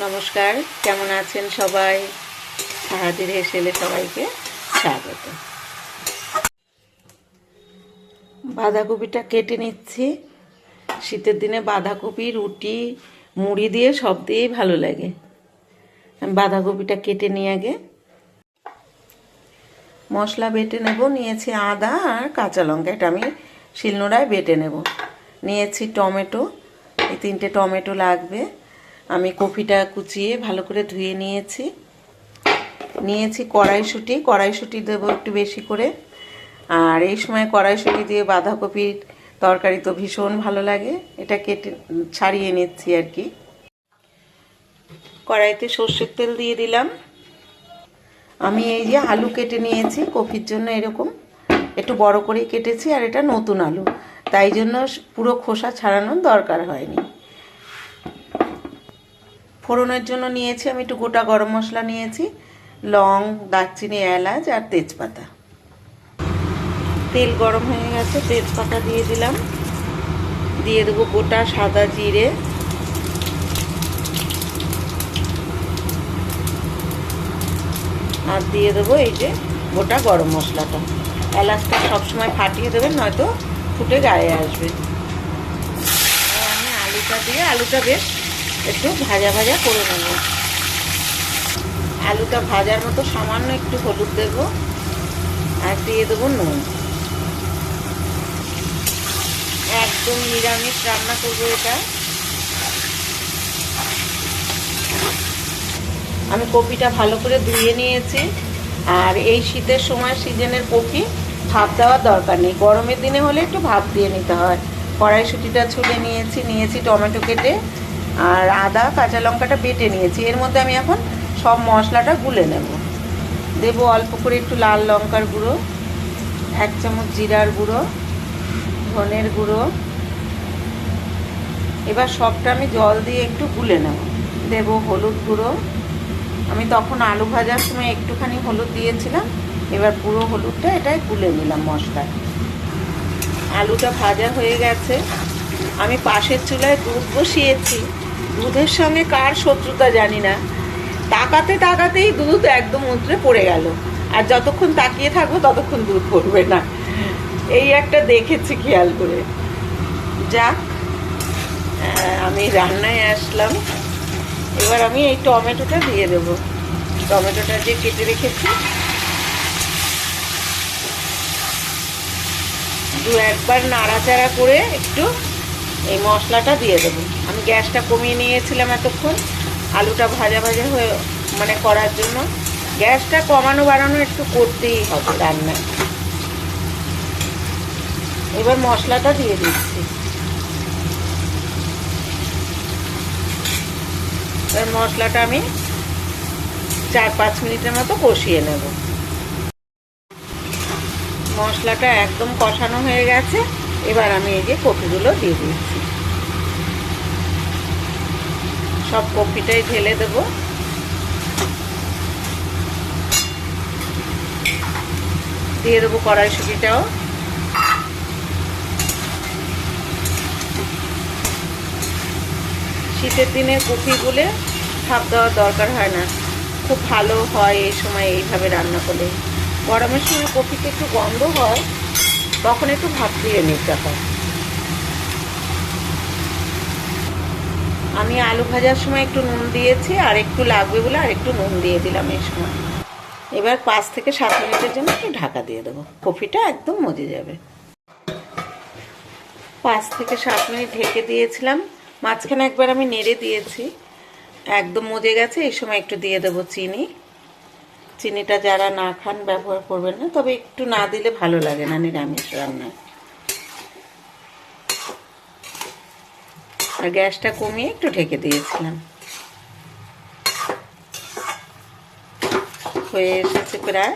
নমস্কার, কেমন আছেন সবাই? সাহাদির হেসেলে সবাইকে স্বাগত। বাঁধাকপিটা কেটে নিচ্ছি। শীতের দিনে বাঁধাকপি, রুটি, মুড়ি দিয়ে সব দিয়েই ভালো লাগে। বাঁধাকপিটা কেটে নিয়ে আগে। মশলা বেটে নেব, নিয়েছি আদা আর কাঁচা লঙ্কা। এটা আমি শিলনোড়ায় বেটে নেব। নিয়েছি টমেটো। এই তিনটে টমেটো লাগবে। আমি কপিটা কুচিয়ে ভালো করে ধুয়ে নিয়েছি। নিয়েছি কড়াইশুঁটি কড়াইশুঁটি দেবো একটু বেশি করে। আর এই সময় কড়াইশুঁটি দিয়ে বাঁধাকপির তরকারি তো ভীষণ ভালো লাগে। এটা কেটে ছাড়িয়ে নিচ্ছি আর কি। কড়াইতে সর্ষের তেল দিয়ে দিলাম। আমি এই যে আলু কেটে নিয়েছি, কপির জন্য এরকম। একটু বড় করে কেটেছি আর এটা নতুন আলু। তাই জন্য পুরো খোসা ছাড়ানোর দরকার হয়নি। ফোড়নের জন্য নিয়েছি, আমি একটু গোটা গরম মশলা নিয়েছি, লং, দারচিনি, এলাচ আর তেজপাতা। তেল গরম হয়ে গেছে, তেজপাতা দিয়ে দিলাম। দিয়ে দেবো গোটা সাদা জিরে। আর দিয়ে দেবো এই যে গোটা গরম মশলাটা। এলাচটা সবসময় ফাটিয়ে দেবেন, নয়তো ফুটে গায়ে আসবে। আমি আলুটা দিয়ে, আলুটা বেশ একটু ভাজা ভাজা করে নেব। আলুটা ভাজার মতো সামান্য একটু হলুদ দেব আর দিয়ে দেবো নুন। একদম নিরামিষ রান্না করব এটা। আমি কপিটা ভালো করে ধুয়ে নিয়েছি। আর এই শীতের সময় সিজনের কপি ভাপ দেওয়ার দরকার নেই। গরমের দিনে হলে একটু ভাপ দিয়ে নিতে হয়। কড়াইশুটিটা ছুলে নিয়েছি নিয়েছি টমেটো কেটে। আর আদা, কাঁচা লঙ্কাটা বেটে নিয়েছি। এর মধ্যে আমি এখন সব মশলাটা গুলে নেব। দেব অল্প করে একটু লাল লঙ্কার গুঁড়ো, এক চামচ জিরার গুঁড়ো, ধনের গুঁড়ো। এবার সবটা আমি জল দিয়ে একটু গুলে নেব। দেব হলুদ গুঁড়ো। আমি তখন আলু ভাজার সময় একটুখানি হলুদ দিয়েছিলাম। এবার পুরো হলুদটা এটাই গুলে নিলাম মশলা আলুটা ভাজা হয়ে গেছে। আমি পাশের চুলায় দুধ বসিয়েছি। দুধের সঙ্গে কার শত্রুতা জানি না। তাকাতে তাকাতেই দুধ একদম উতরে পড়ে গেল। আর যতক্ষণ তাকিয়ে থাকব ততক্ষণ দুধ পড়বে না। এই একটা দেখেছি খেয়াল করে। যাক আমি রান্নায় আসলাম। এবার আমি এই টমেটোটা দিয়ে দেব। টমেটোটা যে কেটে রেখেছি। দু একবার নাড়াচাড়া করে একটু এই মশলাটা দিয়ে দেবো। আমি গ্যাসটা কমিয়ে নিয়েছিলাম এতক্ষণ। আলুটা ভাজা ভাজা হয়ে মানে করার জন্য। গ্যাসটা কমানো বাড়ানো একটু করতেই হবে রান্নায় এবার মশলাটা দিয়ে দিচ্ছি। এবার মশলাটা আমি চার পাঁচ মিনিটের মতো কষিয়ে নেব। মশলাটা একদম কষানো হয়ে গেছে। এবার আমি এই যে কপিগুলো দিয়ে দিচ্ছি। সব কপিটাই ঢেলে দেব। দিয়ে দেবো কড়াইশুটিটাও। শীতের দিনে কপিগুলো ভাপ দেওয়ার দরকার হয় না। খুব ভালো হয় এই সময় এইভাবে রান্না করলে। গরমের সময় কপিতে একটু গন্ধ হয় তখন একটু ভাপ দিয়ে নিতে হয় আমি আলু ভাজার সময় একটু নুন দিয়েছি, আর একটু লাগবে বলে আর একটু নুন দিয়ে দিলাম এই সময়। এবার পাঁচ থেকে সাত মিনিটের জন্য একটু ঢাকা দিয়ে দেবো। কপিটা একদম মজে যাবে। পাঁচ থেকে সাত মিনিট ঢেকে দিয়েছিলাম। মাঝখানে একবার আমি নেড়ে দিয়েছি। একদম মজে গেছে, এই সময় একটু দিয়ে দেবো চিনি। চিনিটা যারা না খান ব্যবহার করবেন না, তবে একটু না দিলে ভালো লাগে না নিরামিষ রান্নায় আর গ্যাসটা কমিয়ে একটু ঢেকে দিয়েছিলাম। হয়ে এসেছে প্রায়।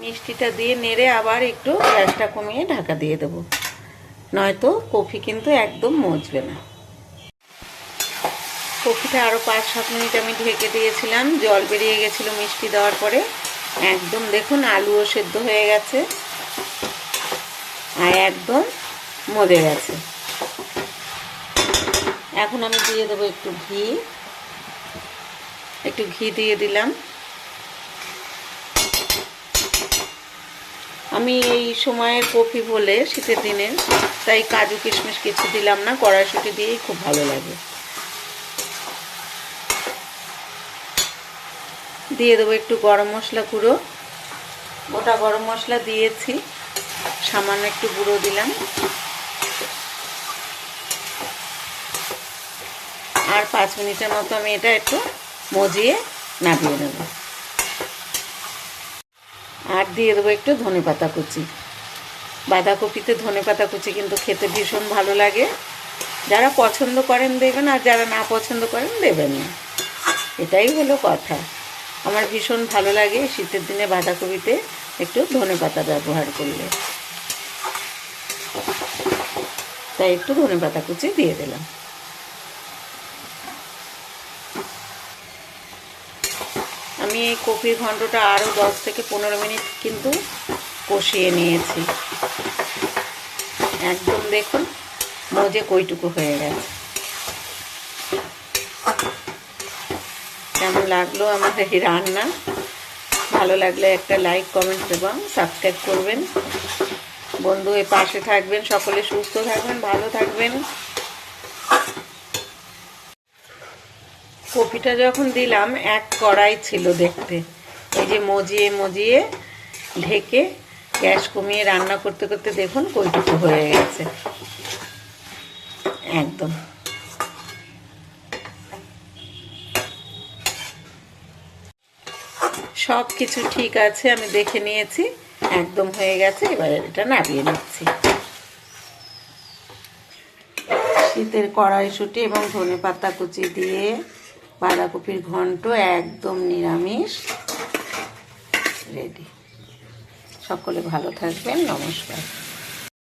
মিষ্টিটা দিয়ে নেড়ে আবার একটু গ্যাসটা কমিয়ে ঢাকা দিয়ে দেবো। নয়তো কফি কিন্তু একদম মজবে না। কফিটা আরও পাঁচ, সাত মিনিট আমি ঢেকে দিয়েছিলাম। জল বেরিয়ে গেছিল মিষ্টি দেওয়ার পরে। একদম দেখুন আলুও সেদ্ধ হয়ে গেছে। আর একদম মজে গেছে। এখন আমি দিয়ে দেবো একটু ঘি। একটু ঘি দিয়ে দিলাম। আমি এই সময়ের কফি বলে শীতের দিনে, তাই কাজু কিশমিশ কিছু দিলাম না, কড়াইশুটি দিয়েই খুব ভালো লাগে। দিয়ে দেবো একটু গরম মশলা গুঁড়ো। গোটা গরম মশলা দিয়েছি। সামান্য একটু গুঁড়ো দিলাম। আর পাঁচ মিনিটের মতো আমি এটা একটু মজিয়ে নামিয়ে নেব। আর দিয়ে দেবো একটু ধনে পাতা কুচি। বাঁধাকপিতে ধনে পাতা কুচি কিন্তু খেতে ভীষণ ভালো লাগে। যারা পছন্দ করেন দেবেন, আর যারা না পছন্দ করেন দেবেন না। এটাই হলো কথা। আমার ভীষণ ভালো লাগে শীতের দিনে বাঁধাকপিতে একটু ধনে পাতা ব্যবহার করলে। তাই একটু ধনে পাতা কুচি দিয়ে দিলাম। আমি এই কপির ঘন্টটা আরও দশ থেকে পনেরো মিনিট কিন্তু কষিয়ে নিয়েছি। একদম দেখুন, মজে কইটুকু হয়ে গেছে। কেমন লাগল আমার এই রান্না? ভালো লাগলে একটা লাইক কমেন্ট এবং সাবস্ক্রাইব করবেন। বন্ধু, এ পাশে থাকবেন, সকলে সুস্থ থাকবেন, ভালো থাকবেন। কপিটা যখন দিলাম, এক কড়াই ছিল দেখতে। এই যে মজিয়ে মজিয়ে ঢেকে গ্যাস কমিয়ে রান্না করতে করতে দেখুন কইটুকু হয়ে গেছে। একদম। সব কিছু ঠিক আছে, আমি দেখে নিয়েছি, একদম হয়ে গেছে, এবারে এটা নামিয়ে নিচ্ছি। শীতের কড়াইশুঁটি এবং ধনে পাতা কুচি দিয়ে বাঁধাকপির ঘন্ট একদম নিরামিষ। রেডি সকলে ভালো থাকবেন, নমস্কার।